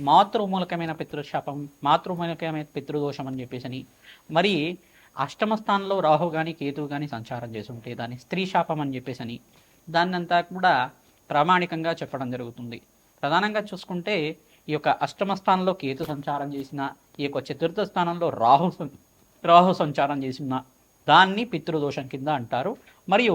మాతృమూలకమైన పితృశాపం మాతృమూలకమైన పితృదోషం అని చెప్పేసి అని మరి అష్టమ స్థానంలో రాహు కానీ కేతువు కానీ సంచారం చేస్తుంటే దాన్ని స్త్రీ శాపం అని చెప్పేసి అని దాన్నంతా కూడా ప్రామాణికంగా చెప్పడం జరుగుతుంది. ప్రధానంగా చూసుకుంటే ఈ యొక్క అష్టమ స్థానంలో కేతు సంచారం చేసిన ఈ యొక్క చతుర్థ స్థానంలో రాహు రాహు సంచారం చేసిన దాన్ని పితృదోషం కింద అంటారు. మరియు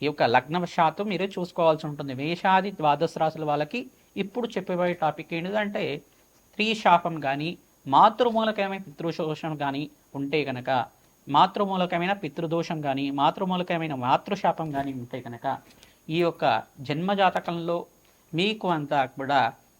ఈ యొక్క లగ్నవశాత్తు మీరు చూసుకోవాల్సి ఉంటుంది. మేషాది ద్వాదశ రాశుల వాళ్ళకి ఇప్పుడు చెప్పబోయే టాపిక్ ఏంటిదంటే స్త్రీ శాపం కానీ మాతృమూలకమైన పితృదోషం కానీ ఉంటే కనుక మాతృమూలకమైన పితృదోషం కానీ మాతృమూలకమైన మాతృశాపం కానీ ఉంటే కనుక ఈ యొక్క జన్మజాతకంలో మీకు అంతా కూడా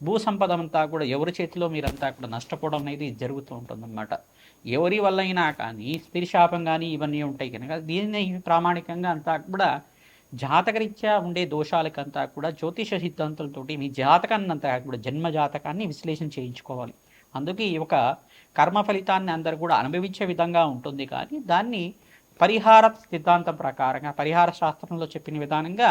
భూ సంపద అంతా కూడా ఎవరి చేతిలో మీరంతా కూడా నష్టపోవడం అనేది జరుగుతూ ఉంటుందన్నమాట. ఎవరి వల్ల అయినా కానీ స్త్రీ శాపం కానీ ఇవన్నీ ఉంటాయి కనుక దీన్ని ప్రామాణికంగా అంతా కూడా జాతకరీత్యా ఉండే దోషాలకంతా కూడా జ్యోతిష సిద్ధాంతాలతోటి మీ జాతకాన్ని అంతా కూడా జన్మ జాతకాన్ని విశ్లేషణ చేయించుకోవాలి. అందుకే ఈ ఒక కర్మ ఫలితాన్ని అందరూ కూడా అనుభవించే విధంగా ఉంటుంది కానీ దాన్ని పరిహార సిద్ధాంతం ప్రకారంగా పరిహార శాస్త్రంలో చెప్పిన విధానంగా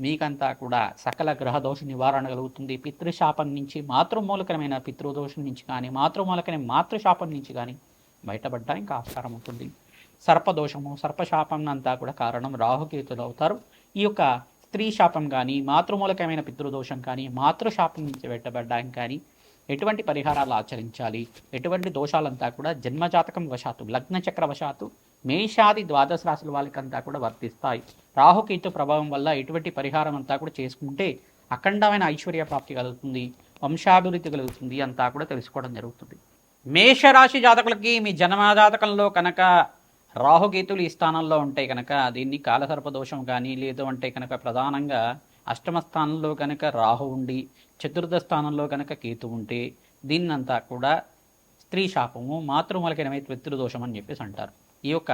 మీకంతా కూడా సకల గ్రహ దోష నివారణ కలుగుతుంది. పితృశాపం నుంచి మాతృమూలకమైన పితృదోషం నుంచి కానీ మాతృమూలకమైన మాతృశాపం నుంచి కానీ బయటపడడానికి ఆస్కారం ఉంటుంది. సర్పదోషము సర్పశాపం అంతా కూడా కారణం రాహుకేతులు అవుతారు. ఈ యొక్క స్త్రీ శాపం కానీ మాతృమూలకమైన పితృదోషం కానీ మాతృశాపం నుంచి బయటపడడానికి కానీ ఎటువంటి పరిహారాలు ఆచరించాలి? ఎటువంటి దోషాలంతా కూడా జన్మజాతకం వశాత్తు లగ్న చక్ర వశాత్తు మేషాది ద్వాదశ రాశుల వాళ్ళకంతా కూడా వర్తిస్తాయి. రాహుకేతు ప్రభావం వల్ల ఎటువంటి పరిహారం అంతా కూడా చేసుకుంటే అఖండమైన ఐశ్వర్య ప్రాప్తి కలుగుతుంది. వంశాభివృద్ధి కలుగుతుంది అంతా కూడా తెలుసుకోవడం జరుగుతుంది. మేషరాశి జాతకులకి మీ జన్మజాతకంలో కనుక రాహుకేతులు ఈ స్థానంలో ఉంటాయి కనుక దీన్ని కాలసర్ప దోషం కానీ లేదు అంటే కనుక ప్రధానంగా అష్టమ స్థానంలో కనుక రాహు ఉండి చతుర్థ స్థానంలో కనుక కేతు ఉంటే దీన్నంతా కూడా స్త్రీ శాపము మాతృమలకైన పితృదోషం అని చెప్పేసి అంటారు. ఈ యొక్క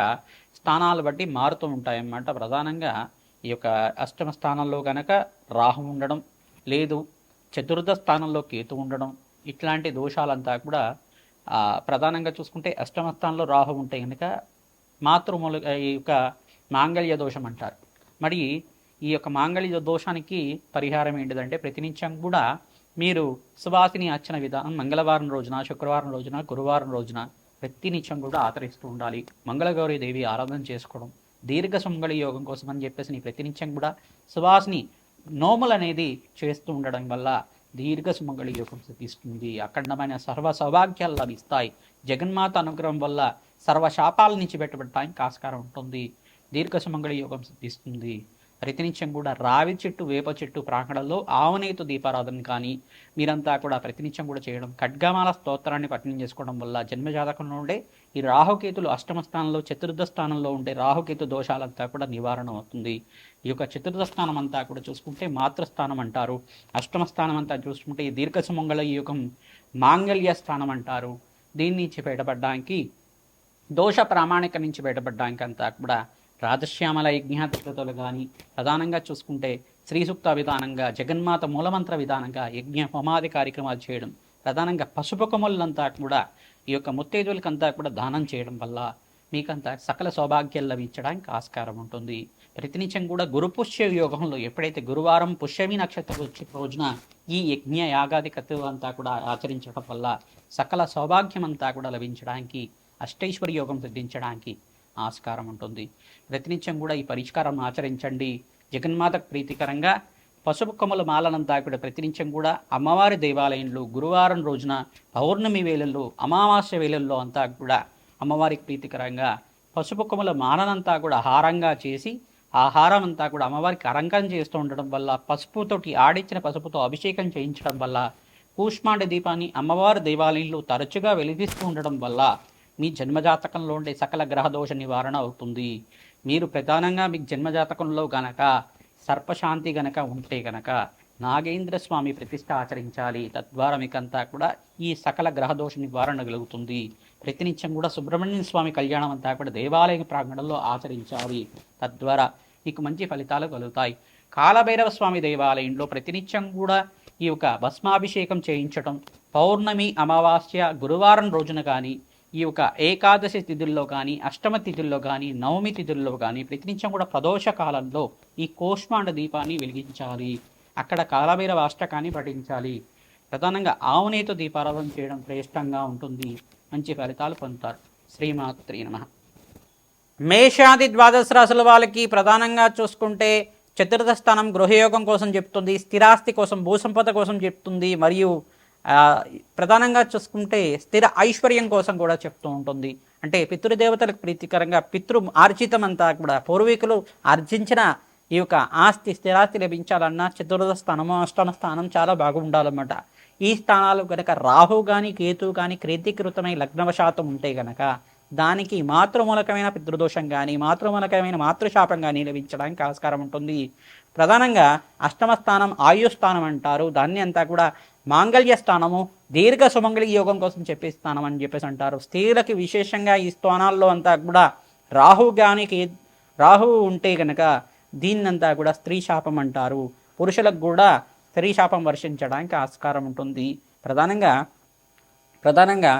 స్థానాలు బట్టి మారుతూ ఉంటాయన్నమాట. ప్రధానంగా ఈ యొక్క అష్టమ స్థానంలో కనుక రాహు ఉండడం లేదు చతుర్థ స్థానంలో కేతు ఉండడం ఇట్లాంటి దోషాలంతా కూడా ప్రధానంగా చూసుకుంటే అష్టమ స్థానంలో రాహు ఉంటే కనుక మాతృమూల ఈ యొక్క మాంగళ్య దోషం అంటారు. మరి ఈ యొక్క మాంగళ్య దోషానికి పరిహారం ఏంటిదంటే ప్రతినిత్యం కూడా మీరు సువాసిని అర్చన విధానం మంగళవారం రోజున శుక్రవారం రోజున గురువారం రోజున ప్రతినిత్యం కూడా ఆచరిస్తూ ఉండాలి. మంగళగౌరి దేవి ఆరాధన చేసుకోవడం దీర్ఘ సుమంగళి యోగం కోసం అని చెప్పేసి నీ ప్రతినిత్యం కూడా సువాసిని నోములు అనేది చేస్తూ ఉండడం వల్ల దీర్ఘ సుమంగళి యోగం సిద్ధిస్తుంది. అఖండమైన సర్వ సౌభాగ్యాలు లభిస్తాయి. జగన్మాత అనుగ్రహం వల్ల సర్వ శాపాల నుంచి పెట్టబడటానికి ఆస్కారం ఉంటుంది. దీర్ఘ సుమంగళి యోగం సిద్ధిస్తుంది. ప్రతినిత్యం కూడా రావి చెట్టు వేప చెట్టు ప్రాంగణంలో ఆవనేతు దీపారాధన కానీ మీరంతా కూడా ప్రతినిత్యం కూడా చేయడం ఖడ్గమాల స్తోత్రాన్ని పఠనం చేసుకోవడం వల్ల జన్మజాతకంలో ఉండే ఈ రాహుకేతులు అష్టమ స్థానంలో చతుర్థ స్థానంలో ఉండే రాహుకేతు దోషాలంతా కూడా నివారణ అవుతుంది. ఈ యొక్క చతుర్థ స్థానం అంతా కూడా చూసుకుంటే మాతృస్థానం అంటారు. అష్టమ స్థానం అంతా చూసుకుంటే ఈ దీర్ఘ సుమంగళ యుగం మాంగళ్య స్థానం అంటారు. దీని నుంచి బయటపడడానికి దోష ప్రామాణిక నుంచి బయటపడడానికి అంతా కూడా రాజశ్యామల యజ్ఞాధిపతులు కానీ ప్రధానంగా చూసుకుంటే శ్రీ సూక్త విధానంగా జగన్మాత మూలమంత్ర విధానంగా యజ్ఞ హోమాది కార్యక్రమాలు చేయడం ప్రధానంగా పసుపు కొమ్మలంతా కూడా ఈ యొక్క ముత్తేజులకంతా కూడా దానం చేయడం వల్ల మీకంతా సకల సౌభాగ్యాలు లభించడానికి ఆస్కారం ఉంటుంది. ప్రతినిత్యం కూడా గురు పుష్య యోగంలో ఎప్పుడైతే గురువారం పుష్యమి నక్షత్రం వచ్చే రోజున ఈ యజ్ఞ యాగాది కథ అంతా కూడా ఆచరించడం వల్ల సకల సౌభాగ్యం అంతా కూడా లభించడానికి అష్టైశ్వర్య యోగం సిద్ధించడానికి ఆస్కారం ఉంటుంది. ప్రతినిత్యం కూడా ఈ పరిష్కారం ఆచరించండి. జగన్మాతకు ప్రీతికరంగా పసుపు కొమ్మల మాలనంతా కూడా ప్రతినిత్యం కూడా అమ్మవారి దేవాలయంలో గురువారం రోజున పౌర్ణమి వేళల్లో అమావాస్య వేళల్లో అంతా కూడా అమ్మవారికి ప్రీతికరంగా పసుపు కొమ్మల మాలనంతా కూడా హారంగా చేసి ఆహారం అంతా కూడా అమ్మవారికి అలంకరణ చేస్తూ ఉండడం వల్ల పసుపుతోటి ఆడించిన పసుపుతో అభిషేకం చేయించడం వల్ల కూష్మాండ దీపాన్ని అమ్మవారి దేవాలయంలో తరచుగా వెలిగిస్తూ ఉండడం వల్ల మీ జన్మజాతకంలో ఉండే సకల గ్రహదోష నివారణ అవుతుంది. మీరు ప్రధానంగా మీ జన్మజాతకంలో గనక సర్పశాంతి గనక ఉంటే గనక నాగేంద్ర స్వామి ప్రతిష్ట ఆచరించాలి. తద్వారా మీకంతా కూడా ఈ సకల గ్రహదోష నివారణ కలుగుతుంది. ప్రతినిత్యం కూడా సుబ్రహ్మణ్య స్వామి కళ్యాణం అంతా కూడా దేవాలయ ప్రాంగణంలో ఆచరించాలి. తద్వారా మీకు మంచి ఫలితాలు కలుగుతాయి. కాలభైరవ స్వామి దేవాలయంలో ప్రతినిత్యం కూడా ఈ యొక్క భస్మాభిషేకం చేయించటం పౌర్ణమి అమావాస్య గురువారం రోజున కానీ ఈ యొక్క ఏకాదశి తిథుల్లో కానీ అష్టమ తిథుల్లో కానీ నవమి తిథుల్లో కానీ ప్రతినిత్యం కూడా ప్రదోష కాలంలో ఈ కోష్మాండ దీపాన్ని వెలిగించాలి. అక్కడ కాలభైరవ అష్టకాన్ని పఠించాలి. ప్రధానంగా ఆవునేతో దీపారాధన చేయడం శ్రేష్టంగా ఉంటుంది. మంచి ఫలితాలు పొందుతారు. శ్రీమాత్రి నమ. మేషాది ద్వాదశ రాశుల వాళ్ళకి ప్రధానంగా చూసుకుంటే చతుర్థ స్థానం గృహయోగం కోసం చెప్తుంది స్థిరాస్తి కోసం భూసంపద కోసం చెప్తుంది మరియు ప్రధానంగా చూసుకుంటే స్థిర ఐశ్వర్యం కోసం కూడా చెప్తూ ఉంటుంది. అంటే పితృదేవతలకు ప్రీతికరంగా పితృ ఆర్జితం అంతా కూడా పూర్వీకులు ఆర్జించిన ఈ యొక్క ఆస్తి స్థిరాస్తి లభించాలన్నా చతుర్థ స్థానము అష్టమ స్థానం చాలా బాగుండాలన్నమాట. ఈ స్థానాలు కనుక రాహు కానీ కేతు కానీ క్రీతికృతమై లగ్నవశాతం ఉంటే గనక దానికి మాతృమూలకమైన పితృదోషం కానీ మాతృమూలకమైన మాతృశాపం కానీ లభించడానికి ఆస్కారం ఉంటుంది. ప్రధానంగా అష్టమ స్థానం ఆయు స్థానం అంటారు. దాన్ని అంతా కూడా మాంగళ్య స్థానము దీర్ఘ సుమంగళి యోగం కోసం చెప్పే స్థానం అని చెప్పేసి అంటారు. స్త్రీలకి విశేషంగా ఈ స్థానాల్లో అంతా కూడా రాహు కానీ రాహువు ఉంటే కనుక దీన్నంతా కూడా స్త్రీ శాపం అంటారు. పురుషులకు కూడా స్త్రీ శాపం వర్షించడానికి ఆస్కారం ఉంటుంది. ప్రధానంగా ప్రధానంగా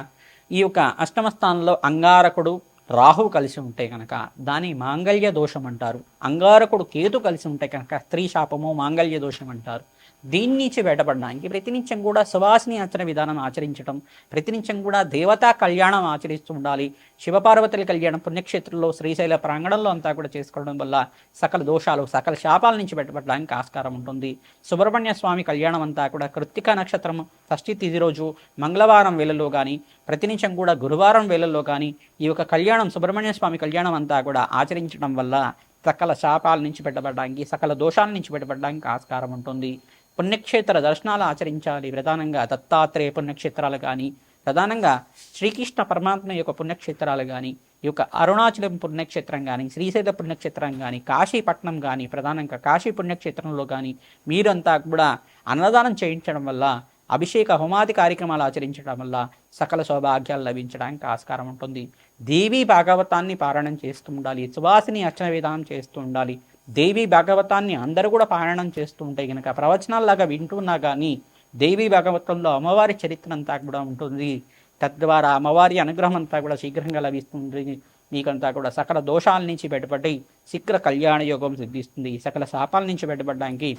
ఈ యొక్క అష్టమ స్థానంలో అంగారకుడు రాహువు కలిసి ఉంటే కనుక దాని మాంగళ్య దోషం అంటారు. అంగారకుడు కేతు కలిసి ఉంటే కనుక స్త్రీ శాపము మాంగళ్య దోషం అంటారు. దీని నుంచి బయటపడడానికి ప్రతినిత్యం కూడా సువాసిని ఆచరణ విధానం ఆచరించడం ప్రతినిత్యం కూడా దేవతా కళ్యాణం ఆచరిస్తూ ఉండాలి. శివపార్వతుల కళ్యాణం పుణ్యక్షేత్రంలో శ్రీశైల ప్రాంగణంలో అంతా కూడా చేసుకోవడం వల్ల సకల దోషాలు సకల శాపాల నుంచి బయటపడడానికి ఆస్కారం ఉంటుంది. సుబ్రహ్మణ్య స్వామి కళ్యాణం అంతా కూడా కృత్తిక నక్షత్రం షష్ఠి తిథి రోజు మంగళవారం వేళల్లో కానీ ప్రతినిత్యం కూడా గురువారం వేళల్లో కానీ ఈ యొక్క కళ్యాణం సుబ్రహ్మణ్య స్వామి కళ్యాణం అంతా కూడా ఆచరించడం వల్ల సకల శాపాల నుంచి పెట్టబడడానికి సకల దోషాల నుంచి పెట్టబడడానికి ఆస్కారం ఉంటుంది. పుణ్యక్షేత్ర దర్శనాలు ఆచరించాలి. ప్రధానంగా దత్తాత్రేయ పుణ్యక్షేత్రాలు కానీ ప్రధానంగా శ్రీకృష్ణ పరమాత్మ యొక్క పుణ్యక్షేత్రాలు కానీ ఈ యొక్క అరుణాచలం పుణ్యక్షేత్రం కానీ శ్రీశైల పుణ్యక్షేత్రం కానీ కాశీపట్నం కానీ ప్రధానంగా కాశీ పుణ్యక్షేత్రంలో కానీ మీరంతా కూడా అన్నదానం చేయించడం వల్ల అభిషేక హోమాది కార్యక్రమాలు ఆచరించడం వల్ల సకల సౌభాగ్యాలు లభించడానికి ఆస్కారం ఉంటుంది. దేవీ భాగవతాన్ని పారాయణం చేస్తూ ఉండాలి. సువాసిని అర్చన విధానం చేస్తూ ఉండాలి. దేవీ భాగవతాన్ని అందరూ కూడా పారాయణం చేస్తూ ఉంటే కనుక ప్రవచనాల్లాగా వింటున్నా కానీ దేవీ భాగవతంలో అమ్మవారి చరిత్ర అంతా కూడా ఉంటుంది. తద్వారా అమ్మవారి అనుగ్రహం అంతా కూడా శీఘ్రంగా లభిస్తుంది. మీకంతా కూడా సకల దోషాల నుంచి బయటపడి శీఘ్ర కళ్యాణ యోగం సిద్ధిస్తుంది. సకల శాపాల నుంచి బయటపడడానికి